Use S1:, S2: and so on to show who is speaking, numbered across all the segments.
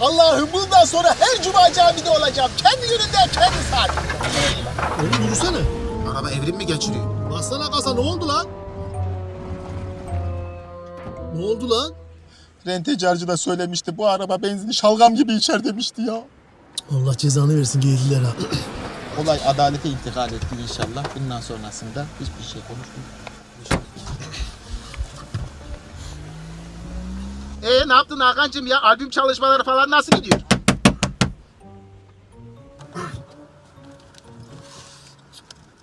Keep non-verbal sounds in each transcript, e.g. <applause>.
S1: Allah'ım bundan sonra her cuma camide olacağım. Kendi gününde, kendi saatinde.
S2: Oğlum yürüsene.
S1: Araba evrim mi geçiriyor?
S2: Bassana gaza ne oldu lan? Ne oldu lan?
S1: Rentecarcı da söylemişti. Bu araba benzini şalgam gibi içer demişti ya.
S2: Allah cezanı versin geldiler ha.
S1: Olay adalete intikal etti inşallah. Bundan sonrasında hiçbir şey konuşmayacağım. Ee ne yaptın Hakan'cığım ya? Albüm çalışmaları falan nasıl gidiyor?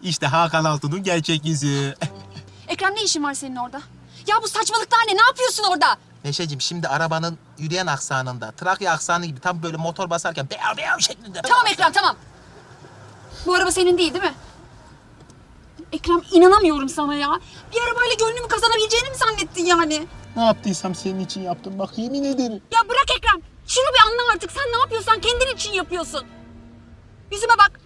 S1: İşte Hakan Altun'un gerçek yüzü. <laughs>
S3: Ekrem ne işin var senin orada? Ya bu saçmalıklar ne? Ne yapıyorsun orada?
S4: Neşeciğim şimdi arabanın yürüyen aksanında, Trakya aksanı gibi tam böyle motor basarken beyav beyav şeklinde.
S3: Tamam Ekrem tamam. Bu araba senin değil değil mi? Ekrem inanamıyorum sana ya. Bir arabayla gönlümü kazanabileceğini mi zannettin yani?
S1: Ne yaptıysam senin için yaptım bak yemin ederim.
S3: Ya bırak Ekrem. Şunu bir anla artık. Sen ne yapıyorsan kendin için yapıyorsun. Yüzüme bak.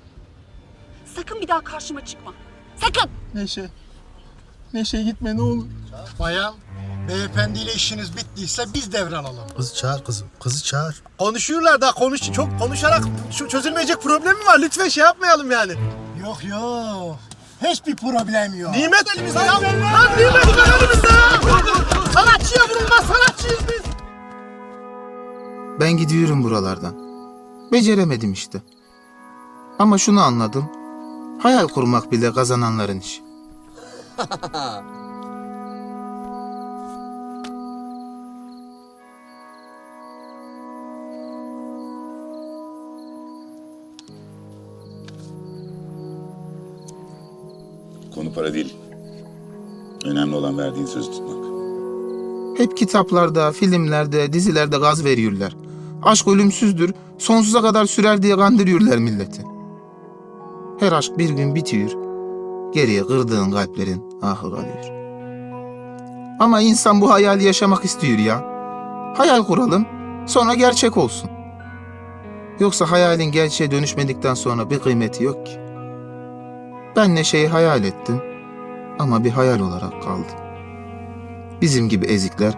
S3: Sakın bir daha karşıma çıkma. Sakın.
S1: Neşe. Neşe gitme ne olur.
S5: Bayan, beyefendiyle işiniz bittiyse biz devralalım.
S2: Kızı çağır kızım. Kızı çağır. Konuşuyorlar da konuş çok konuşarak şu çözülmeyecek problem mi var? Lütfen şey yapmayalım yani.
S5: Yok yok. Hiçbir problem yok.
S2: Nimet elimizde ya. Lan nimet var elimizde ya. Sanatçıya vurulmaz sanatçıyız biz.
S6: Ben gidiyorum buralardan. Beceremedim işte. Ama şunu anladım. Hayal kurmak bile kazananların işi. <laughs>
S7: Konu para değil. Önemli olan verdiğin sözü tutmak.
S6: Hep kitaplarda, filmlerde, dizilerde gaz veriyorlar. Aşk ölümsüzdür, sonsuza kadar sürer diye kandırıyorlar milleti. Her aşk bir gün bitiyor. Geriye kırdığın kalplerin ahı kalıyor. Ama insan bu hayali yaşamak istiyor ya. Hayal kuralım, sonra gerçek olsun. Yoksa hayalin gerçeğe dönüşmedikten sonra bir kıymeti yok ki. Ben Neşe'yi hayal ettim ama bir hayal olarak kaldı. Bizim gibi ezikler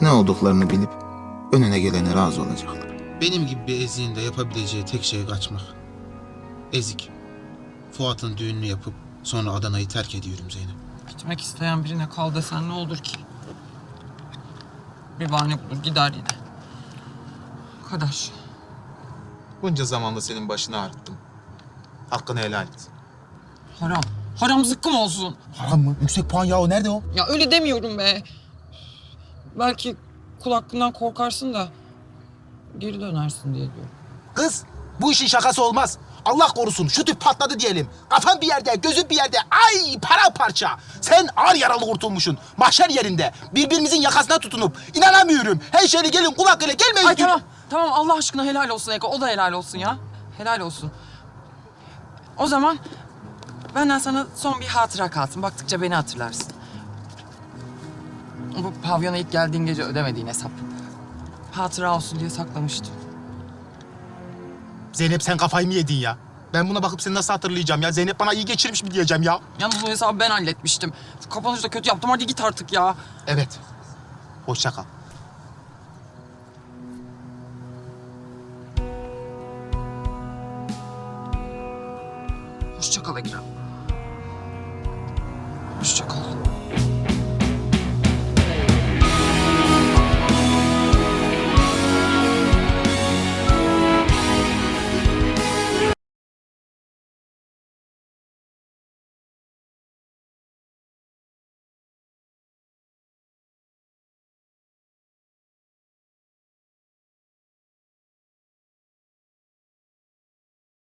S6: ne olduklarını bilip önüne gelene razı olacaklar.
S8: Benim gibi bir eziğin de yapabileceği tek şey kaçmak. Ezik. Fuat'ın düğününü yapıp sonra Adana'yı terk ediyorum Zeynep.
S9: Gitmek isteyen birine kal desen ne olur ki? Bir bahane bulur gider yine. O kadar.
S4: Bunca zamanda senin başını ağrıttım. Hakkını helal et.
S9: Haram. Haram zıkkım olsun.
S1: Haram mı? Yüksek puan ya o nerede o?
S9: Ya öyle demiyorum be. Belki kul hakkından korkarsın da geri dönersin diye diyorum.
S4: Kız bu işin şakası olmaz. Allah korusun şu tüp patladı diyelim. Kafan bir yerde, gözün bir yerde. Ay paramparça. Sen ağır yaralı kurtulmuşsun. Mahşer yerinde. Birbirimizin yakasına tutunup. inanamıyorum. Her şeyle gelin kulak ile gelmeyin.
S9: Ay tamam. Tamam Allah aşkına helal olsun Eko. O da helal olsun ya. Helal olsun. O zaman benden sana son bir hatıra kalsın. Baktıkça beni hatırlarsın. Bu pavyona ilk geldiğin gece ödemediğin hesap. Hatıra olsun diye saklamıştım.
S4: Zeynep sen kafayı mı yedin ya? Ben buna bakıp seni nasıl hatırlayacağım ya? Zeynep bana iyi geçirmiş mi diyeceğim ya?
S9: Yalnız o hesabı ben halletmiştim. Kapanışı da kötü yaptım. Hadi git artık ya.
S4: Evet. Hoşça kal.
S9: Hoşça kal Ekrem. Hoşça kal.